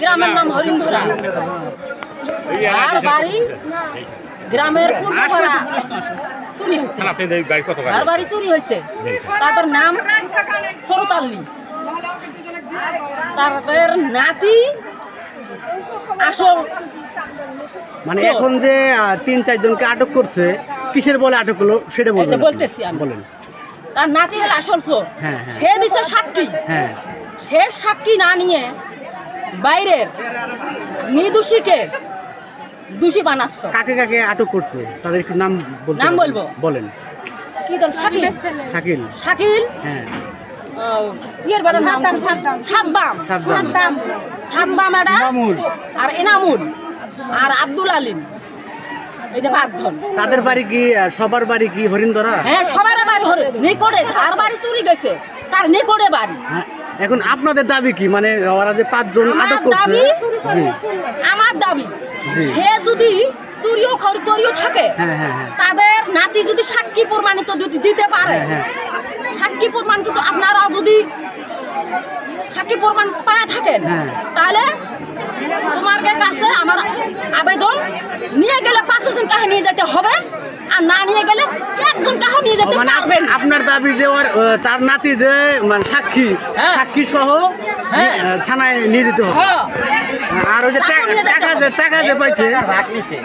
গ্রামের নাম হরিণধরা আর বাড়ি গ্রামের পূর্বপাড়া চুরি হয়েছে। আর বাড়ি চুরি হয়েছে। তাদের নাম সরতাল্লি। তাদের নাতি আসল মানে এখন যে তিন চারজনকে আটক করছে কিসের বলে আটক হলো সেটা। বলতেছি আমি। বলেন। তার নাতি হলো আসল চোর। হ্যাঁ হ্যাঁ। সে দিচ্ছে সাক্ষী হ্যাঁ। সে সাক্ষী না নিয়ে বাইরের নির্দোষীকে দোষী বানাচ্ছ। কাকে কাকে আটক করছে? তাদের একটু নাম নাম বলব? বলেন। কি তোর শাকিল? শাকিল। শাকিল? হ্যাঁ। আহ, ইয়ের বেটার নাম সাব্বাম সাদ্দাম। সাব্বাম এটা আর এনামুল। আর আব্দুল আলিম। এই যে পাঁচজন। তাদের বাড়ি কি সবার বাড়ি কি হরিণধরা হ্যাঁ সবার বাড়ি হরে নিকটে। আর বাড়ি চুরি গেছে। তার নিকটে বাড়ি। হ্যাঁ, এখন আপনাদের দাবি কি? মানে ওরা যে পাঁচজন আটক করছে। আমার দাবি সে যদি চুরিও খড় করিও থাকে হ্যাঁ হ্যাঁ হ্যাঁ। তাদের নাতি যদি সাক্ষী প্রমাণিত যদি দিতে পারে সাক্ষী প্রমাণিত তো আপনারা যদি সাক্ষী প্রমাণ পায় থাকেন। তাহলে তোমার কাছে আমার আবেদন নিয়ে গেলে পাঁচজন কাহে নিয়ে যেতে হবে আর না নিয়ে গেলে একজন কাহে নিয়ে যেতে মানে আপনার দাবি যে ওর তার নাতি যে মানে সাক্ষী হ্যাঁ। সাক্ষী সহ হ্যাঁ। থানায় নিয়ে দিতে হবে। হ্যাঁ। আর ওই যে টাকা যে টাকা যে পাইছে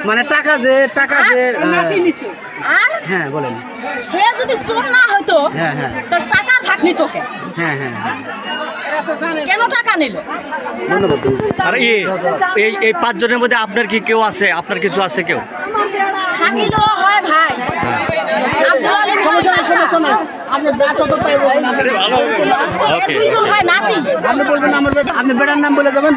মানে টাকা যে টাকা যে হ্যাঁ বলেন। সে যদি চোর না হইতো হ্যাঁ হ্যাঁ। তোর টাকার ভাগ নিত কে? হ্যাঁ হ্যাঁ। কেন টাকা নিল? ধন্যবাদ। আর এ এই এই পাঁচজনের মধ্যে আপনার কি কেউ আছে? আপনার কিছু আছে কেউ? থাকিলেও হয় ভাই। আমি আপনি বলবেন আমার আপনি বেড়ার নাম বলে দেবেন